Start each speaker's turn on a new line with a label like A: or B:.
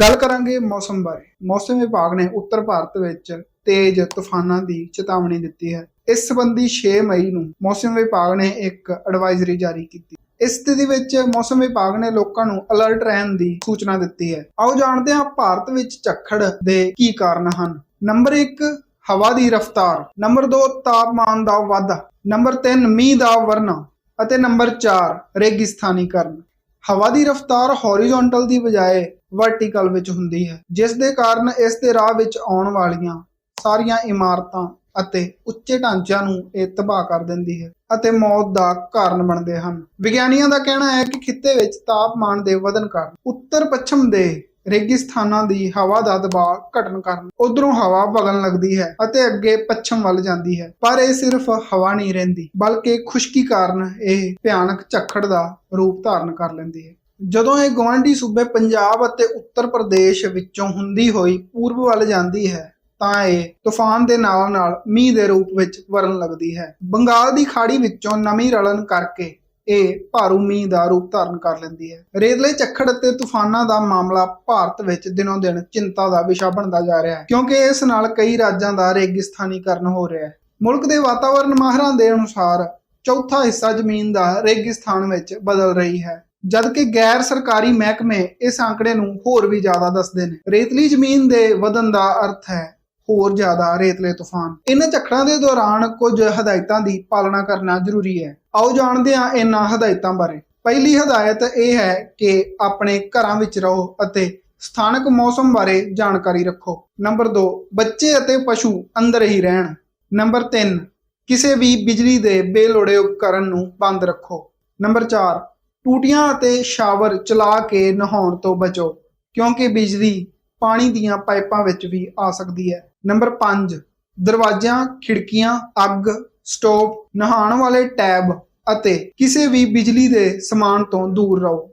A: ਗੱਲ ਕਰਾਂਗੇ ਮੌਸਮ ਬਾਰੇ। ਮੌਸਮ ਵਿਭਾਗ ਨੇ ਉੱਤਰ ਭਾਰਤ ਵਿੱਚ ਤੇਜ਼ ਤੂਫਾਨਾਂ ਦੀ ਚੇਤਾਵਨੀ ਦਿੱਤੀ ਹੈ। ਇਸ ਸੰਬੰਧੀ 6 ਮਈ ਨੂੰ ਮੌਸਮ ਵਿਭਾਗ ਨੇ ਇੱਕ ਐਡਵਾਈਜ਼ਰੀ ਜਾਰੀ ਕੀਤੀ। ਇਸ ਸਥਿਤੀ ਵਿੱਚ ਮੌਸਮ ਵਿਭਾਗ ਨੇ ਲੋਕਾਂ ਨੂੰ ਅਲਰਟ ਰਹਿਣ ਦੀ ਸੂਚਨਾ ਦਿੱਤੀ ਹੈ। ਆਓ ਜਾਣਦੇ ਹਾਂ ਭਾਰਤ ਵਿੱਚ ਝੱਖੜ ਦੇ ਕੀ ਕਾਰਨ ਹਨ। ਨੰਬਰ 1 ਹਵਾ ਦੀ ਰਫ਼ਤਾਰ। ਨੰਬਰ 2 ਤਾਪਮਾਨ ਦਾ ਵਾਧਾ। ਨੰਬਰ 3 ਮੀਂਹ ਦਾ ਵਰਨਾ ਅਤੇ ਨੰਬਰ 4 ਰੇਗਿਸਤਾਨੀਕਰਨ। ਹਵਾ ਦੀ ਰਫ਼ਤਾਰ ਹੌਰੀਜ਼ੌਂਟਲ ਦੀ ਬਜਾਏ ਵਰਟੀਕਲ ਵਿੱਚ ਹੁੰਦੀ ਹੈ, ਜਿਸ ਦੇ ਕਾਰਨ ਇਸ ਦੇ ਰਾਹ ਵਿੱਚ ਆਉਣ ਵਾਲੀਆਂ ਸਾਰੀਆਂ ਇਮਾਰਤਾਂ ਅਤੇ ਉੱਚੇ ਢਾਂਚਿਆਂ ਨੂੰ ਇਹ ਤਬਾਹ ਕਰ ਦਿੰਦੀ ਹੈ ਅਤੇ ਮੌਤ ਦਾ ਕਾਰਨ ਬਣਦੇ ਹਨ। ਵਿਗਿਆਨੀਆਂ ਦਾ ਕਹਿਣਾ ਹੈ ਕਿ ਖਿੱਤੇ ਵਿੱਚ ਤਾਪਮਾਨ ਦੇ ਵਧਣ ਕਾਰਨ ਉੱਤਰ ਪੱਛਮ ਦੇ ਰੇਗਿਸਤਾਨਾਂ ਦੀ ਹਵਾ ਦਾ ਦਬਾਅ ਘਟਣ ਕਾਰਨ ਉਧਰੋਂ ਹਵਾ ਵਗਣ ਲੱਗਦੀ ਹੈ ਅਤੇ ਅੱਗੇ ਪੱਛਮ ਵੱਲ ਜਾਂਦੀ ਹੈ। ਪਰ ਇਹ ਸਿਰਫ ਹਵਾ ਨਹੀਂ ਰਹਿੰਦੀ, ਬਲਕਿ ਖੁਸ਼ਕੀ ਕਾਰਨ ਇਹ ਭਿਆਨਕ ਝੱਖੜ ਦਾ ਰੂਪ ਧਾਰਨ ਕਰ ਲੈਂਦੀ ਹੈ। ਜਦੋਂ ਇਹ ਗਵਾਂਢੀ ਸੂਬੇ ਪੰਜਾਬ ਅਤੇ ਉੱਤਰ ਪ੍ਰਦੇਸ਼ ਵਿੱਚੋਂ ਹੁੰਦੀ ਹੋਈ ਪੂਰਬ ਵੱਲ ਜਾਂਦੀ ਹੈ, ਤਾਂ ਇਹ ਤੂਫਾਨ ਦੇ ਨਾਲ ਨਾਲ ਮੀਂਹ ਦੇ ਰੂਪ ਵਿੱਚ ਵਰਨ ਲੱਗਦੀ ਹੈ। ਬੰਗਾਲ ਦੀ ਖਾੜੀ ਵਿੱਚੋਂ ਨਮੀ ਰਲਣ ਕਰਕੇ ਇਹ ਭਾਰੂ ਮੀਂਹ ਦਾ ਰੂਪ ਧਾਰਨ ਕਰ ਲੈਂਦੀ ਹੈ। ਰੇਤਲੇ ਝੱਖੜ ਅਤੇ ਤੂਫਾਨਾਂ ਦਾ ਮਾਮਲਾ ਭਾਰਤ ਵਿੱਚ ਦਿਨੋਂ ਦਿਨ ਚਿੰਤਾ ਦਾ ਵਿਸ਼ਾ ਬਣਦਾ ਜਾ ਰਿਹਾ ਹੈ, ਕਿਉਂਕਿ ਇਸ ਨਾਲ ਕਈ ਰਾਜਾਂ ਦਾ ਰੇਗਿਸਤਾਨੀਕਰਨ ਹੋ ਰਿਹਾ ਹੈ। ਮੁਲਕ ਦੇ ਵਾਤਾਵਰਣ ਮਾਹਰਾਂ ਦੇ ਅਨੁਸਾਰ ਚੌਥਾ ਹਿੱਸਾ ਜ਼ਮੀਨ ਦਾ ਰੇਗਿਸਤਾਨ ਵਿੱਚ ਬਦਲ ਰਹੀ ਹੈ, ਜਦਕਿ ਗੈਰ ਸਰਕਾਰੀ ਮਹਿਕਮੇ ਇਸ ਆંકੜੇ ਨੂੰ ਹੋਰ ਵੀ ਜ਼ਿਆਦਾ ਦੱਸਦੇ ਨੇ। ਰੇਤਲੀ ਜ਼ਮੀਨ ਦੇ ਵਧਣ ਦਾ ਅਰਥ ਹੈ ਹੋਰ ਜ਼ਿਆਦਾ ਰੇਤਲੇ ਤੂਫਾਨ। ਇਹਨਾਂ ਝੱਖੜਾਂ ਦੇ ਦੌਰਾਨ ਕੁਝ ਹਦਾਇਤਾਂ ਦੀ ਪਾਲਣਾ ਕਰਨਾ ਜ਼ਰੂਰੀ ਹੈ। ਆਓ ਜਾਣਦੇ ਹਾਂ ਇਹਨਾਂ ਹਦਾਇਤਾਂ ਬਾਰੇ। ਪਹਿਲੀ ਹਦਾਇਤ ਇਹ ਹੈ ਕਿ ਆਪਣੇ ਘਰਾਂ ਵਿੱਚ ਰਹੋ ਅਤੇ ਸਥਾਨਕ ਮੌਸਮ ਬਾਰੇ ਜਾਣਕਾਰੀ ਰੱਖੋ। ਨੰਬਰ 2 ਬੱਚੇ ਅਤੇ ਪਸ਼ੂ ਅੰਦਰ ਹੀ ਰਹਿਣ। ਨੰਬਰ 3 ਕਿਸੇ ਵੀ ਬਿਜਲੀ ਦੇ ਬੇਲੋੜੇ ਉਪਕਰਨ ਨੂੰ ਬੰਦ ਰੱਖੋ। ਨੰਬਰ 4 ਟੂਟੀਆਂ ਅਤੇ ਸ਼ਾਵਰ ਚਲਾ ਕੇ ਨਹਾਉਣ ਤੋਂ ਬਚੋ, ਕਿਉਂਕਿ ਬਿਜਲੀ ਪਾਣੀ ਦੀਆਂ ਪਾਈਪਾਂ ਵਿੱਚ ਵੀ ਆ ਸਕਦੀ ਹੈ। ਨੰਬਰ 5 ਦਰਵਾਜ਼ਿਆਂ, ਖਿੜਕੀਆਂ, ਅੱਗ, ਸਟੋਵ, ਨਹਾਉਣ ਵਾਲੇ ਟੈਬ ਅਤੇ ਕਿਸੇ ਵੀ ਬਿਜਲੀ ਦੇ ਸਮਾਨ ਤੋਂ ਦੂਰ ਰਹੋ।